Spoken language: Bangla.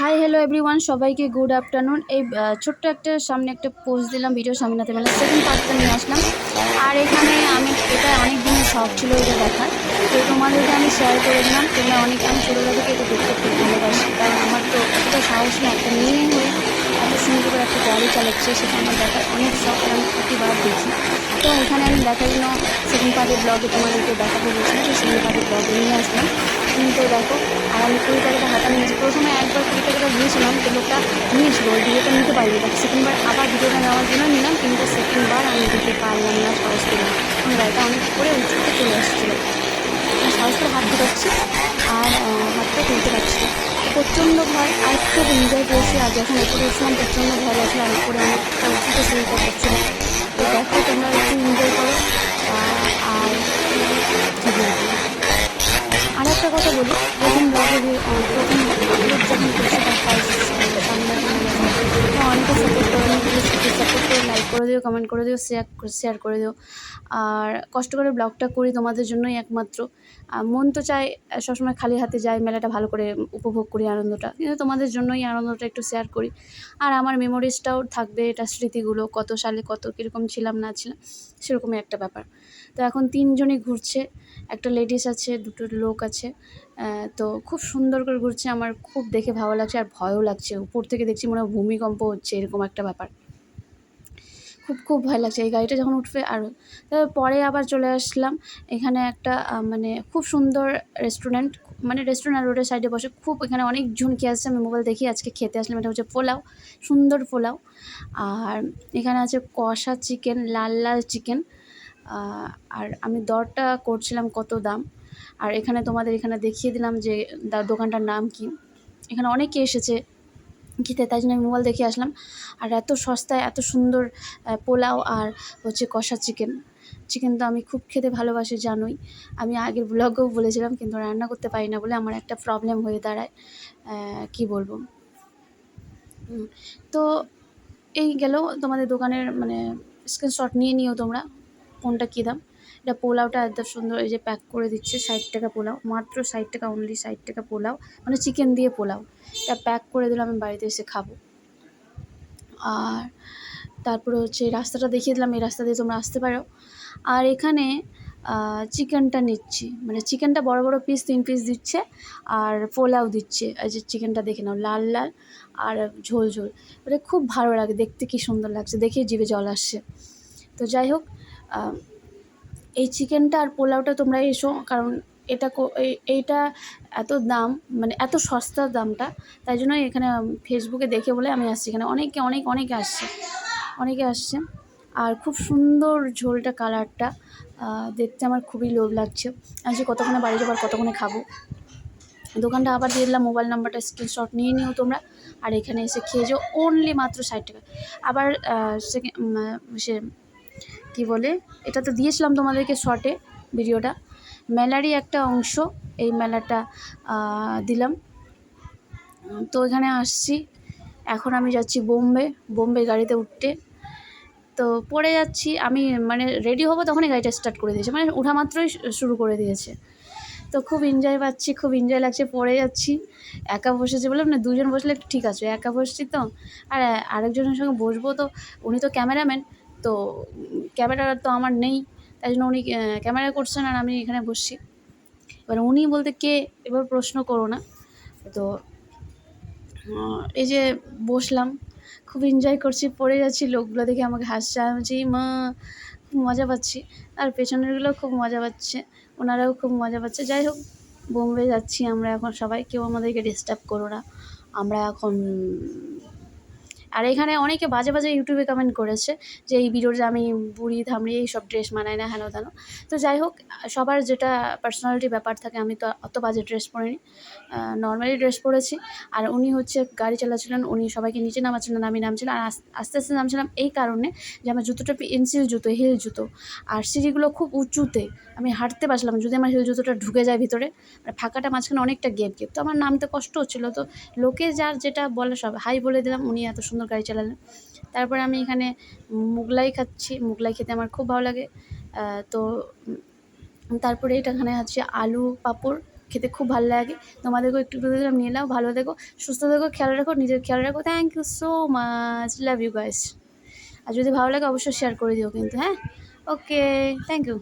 হাই হ্যালো এভরিওয়ান সবাইকে গুড আফটারনুন এই ছোট্ট একটা সামনে একটা পোস্ট দিলাম ভিডিও সামনাতে মানে সেকেন্ড পার্টটা নিয়ে আসলাম। আর এখানে আমি, এটা অনেক দিনের শখ ছিল এটা দেখার। তো তোমাদেরকে আমি শেয়ার করে দিলাম। তোমরা অনেক, আমি ছোটোবেলা থেকে এটা দেখতে খুব ভালোবাসি। কারণ আমার তো এত সাহস না, একটা মেয়ে হয়ে এত সুন্দর করে একটা গাড়ি চালাচ্ছে, সেটা আমার দেখার অনেক শখ আমি প্রতিবার দেখি। তো এখানে আমি দেখার জন্য সেকেন্ড পার্টের ব্লগে তোমাদেরকে দেখাতে বলছিলাম, তো সেকেন্ড পার্টের ব্লগে নিয়ে আসলাম। তো দেখো, আর আমি কুড়ি টাকাটা হাতা নিয়েছি প্রথমে একবার কুড়ি টাকাটা দিয়েছিলাম তো লোকটা নিয়েছিল ওই ভিডিওটা নিতে পারিনি। বাট সেকেন্ডবার আবার ভিডিওটা নেওয়ার জন্য নিলাম, কিন্তু সেকেন্ডবার আমি দিতে পারলাম না সাহস করে আমার গাড়িটা অনেক করে উঁচুতে চলে আসছিল আর সাহস করে হাত ঢুকাচ্ছি আর হাতটা তুলতে পারছি। প্রচণ্ড ভয়, আর খুব এনজয় করেছি আর যখন উপরে উঠলাম প্রচণ্ড ভয় লাগছিল, আর উপরে অনেকটা উঁচুতে শুরু করছিল তো দেখো, তোমরা একটু এনজয় করো। আর আর একটা কথা বলি। প্রথম ব্লগে প্রথম আপলোড যখন করছি তার ফার্স্ট সামনে তো অনেকে সাপোর্ট করে সাপোর্ট করে দিও কমেন্ট করে দিও শেয়ার শেয়ার করে দিও। আর কষ্ট করে ব্লগটা করি তোমাদের জন্যই একমাত্র। মন তো চায় সবসময় খালি হাতে যাই, মেলাটা ভালো করে উপভোগ করি আনন্দটা। কিন্তু তোমাদের জন্যই আনন্দটা একটু শেয়ার করি। আর আমার মেমোরিজটাও থাকবে এটা স্মৃতিগুলো, কত সালে কত কীরকম ছিলাম, না ছিলাম, সেরকমই একটা ব্যাপার। তো এখন তিনজনই ঘুরছে, একটা লেডিস আছে, দুটো লোক আছে। তো খুব সুন্দর করে ঘুরছে, আমার খুব দেখে ভালো লাগছে আর ভয়ও লাগছে। উপর থেকে দেখছি মনে হয় ভূমিকম্প হচ্ছে, এরকম একটা ব্যাপার। খুব খুব ভয় লাগছে এই গাড়িটা যখন উঠবে আরও তারপর পরে আবার চলে আসলাম। এখানে একটা মানে খুব সুন্দর রেস্টুরেন্ট মানে রেস্টুরেন্ট রোডের সাইডে বসে খুব এখানে অনেক খেয়ে আসছে। আমি মোবাইল দেখি, আজকে খেতে আসলাম। এটা হচ্ছে পোলাও, সুন্দর পোলাও। আর এখানে আছে কষা চিকেন লাল লাল চিকেন আর আমি দরটা করছিলাম কত দাম। আর এখানে তোমাদের এখানে দেখিয়ে দিলাম যে দোকানটার নাম কি। এখানে অনেকে এসেছে খেতে তাই জন্য আমি মোবাইল দেখে আসলাম। আর এত সস্তায়, এত সুন্দর পোলাও আর হচ্ছে কষা চিকেন। চিকেন তো আমি খুব খেতে ভালোবাসি, জানোই। আমি আগের ব্লগেও বলেছিলাম, কিন্তু রান্না করতে পারি না বলে আমার একটা প্রবলেম হয়ে দাঁড়ায়। কি বলব? তো এই গেল তোমাদের দোকানের মানে স্ক্রিনশট নিয়ে নিও তোমরা, কোনটা কী দাম। এটা পোলাওটা এত সুন্দর, এই যে প্যাক করে দিচ্ছে, ষাট টাকা পোলাও, মাত্র ষাট টাকা অনলি ষাট টাকা পোলাও মানে চিকেন দিয়ে পোলাও। এটা প্যাক করে দিলাম, আমি বাড়িতে এসে খাব। আর তারপরে হচ্ছে রাস্তাটা দেখিয়ে দিলাম, এই রাস্তা দিয়ে তোমরা আসতে পারো। আর এখানে চিকেনটা নিচ্ছি। মানে চিকেনটা বড় বড় পিস তিন পিস দিচ্ছে, আর পোলাও দিচ্ছে। এই যে চিকেনটা দেখে নাও, লাল লাল, আর ঝোল ঝোল। মানে খুব ভালো লাগে, দেখতে কি সুন্দর লাগছে, দেখে জিভে জল আসছে। তো যাই হোক এই চিকেনটা আর পোলাওটা তোমরা এসো, কারণ এটা এইটা এত দাম মানে এত সস্তা দামটা, তাই জন্য এখানে ফেসবুকে দেখে বলে আমি আসছি এখানে। অনেকে, অনেক, অনেকে আসছে অনেকে আসছে। আর খুব সুন্দর ঝোলটা, কালারটা দেখতে আমার খুবই লোভ লাগছে। আজকে কতক্ষণে বাড়ি যাবার কতক্ষণে খাব? দোকানটা আবার দিয়ে দিলাম, মোবাইল নাম্বারটা স্ক্রিনশট নিয়ে নিও তোমরা। আর এখানে এসে খেয়ে যাও অনলি মাত্র ষাট টাকা। আবার সে কী বলে? এটা তো দিয়েছিলাম তোমাদেরকে শর্টে ভিডিওটা। মেলারই একটা অংশ, এই মেলাটা দিলাম। তো এখানে আসছি। এখন আমি যাচ্ছি বোম্বে বোম্বে গাড়িতে উঠতে। তো পড়ে যাচ্ছি, আমি মানে রেডি হব তখনই গাড়িটা স্টার্ট করে দিয়েছে। মানে ওঠা মাত্রই শুরু করে দিয়েছে। তো খুব এনজয় পাচ্ছি, খুব এনজয় লাগছে। পড়ে যাচ্ছি, একা বসেছি বলে না দুজন বসলে ঠিক আছে। একা বসছি তো, আর আরেকজনের সঙ্গে বসবো তো, উনি তো ক্যামেরাম্যান তো ক্যামেরা তো আমার নেই, তাই জন্য উনি ক্যামেরা করছেন আর আমি এখানে বসছি। এবার উনি বলতে কে, এবার প্রশ্ন করো না। তো এই যে বসলাম, খুব এনজয় করছি, পড়ে যাচ্ছি, লোকগুলো দেখে আমাকে হাসছে, আমি মা, খুব মজা পাচ্ছি। আর পেছনেরগুলো খুব মজা পাচ্ছে, ওনারাও খুব মজা পাচ্ছে। যাই হোক, বোম্বে যাচ্ছি আমরা এখন সবাই, কেউ আমাদেরকে ডিস্টার্ব করো না। আমরা এখন আর এখানে অনেকে বাজে বাজে ইউটিউবে কমেন্ট করেছে যে এই ভিডিওতে আমি বুড়ি ধামড়ি এইসব ড্রেস মানাই না, হেন তেন। তো যাই হোক, সবার যেটা পার্সোনালিটি ব্যাপার থাকে, আমি তো অত বাজে ড্রেস পরিনি। নর্মালি ড্রেস পরেছি। আর উনি হচ্ছে গাড়ি চালাচ্ছিলেন, উনি সবাইকে নিচে নামাচ্ছিলেন, আমি নামছিলাম, আর আস্তে আস্তে নামছিলাম এই কারণে যে আমার জুতোটা পেন্সিল জুতো হিল জুতো। আর সিঁড়িগুলো খুব উঁচুতে, আমি হাঁটতে পারছিলাম যদি আমার হিল জুতোটা ঢুকে যায় ভিতরে মানে ফাঁকাটা মাঝখানে অনেকটা গেপ গেপ তো আমার নামতে কষ্ট হচ্ছিল। তো লোকে যার যেটা বলে সব হাই বলে দিলাম, উনি এত সুন্দর গাড়ি চালালেন তারপরে আমি এখানে মুগলাই খাচ্ছি। মুগলাই খেতে আমার খুব ভালো লাগে। তো তারপরে এটা এখানে আছে আলু পাঁপড় খেতে খুব ভালো লাগে। তোমাদেরকেও একটু একটু দিলাম নিয়ে নাও, ভালো থেকো, সুস্থ থেকো, খেয়াল রাখো, নিজের খেয়াল রাখো। Thank you so much love you guys আর যদি ভালো লাগে, অবশ্যই শেয়ার করে দিও কিন্তু হ্যাঁ? Okay thank you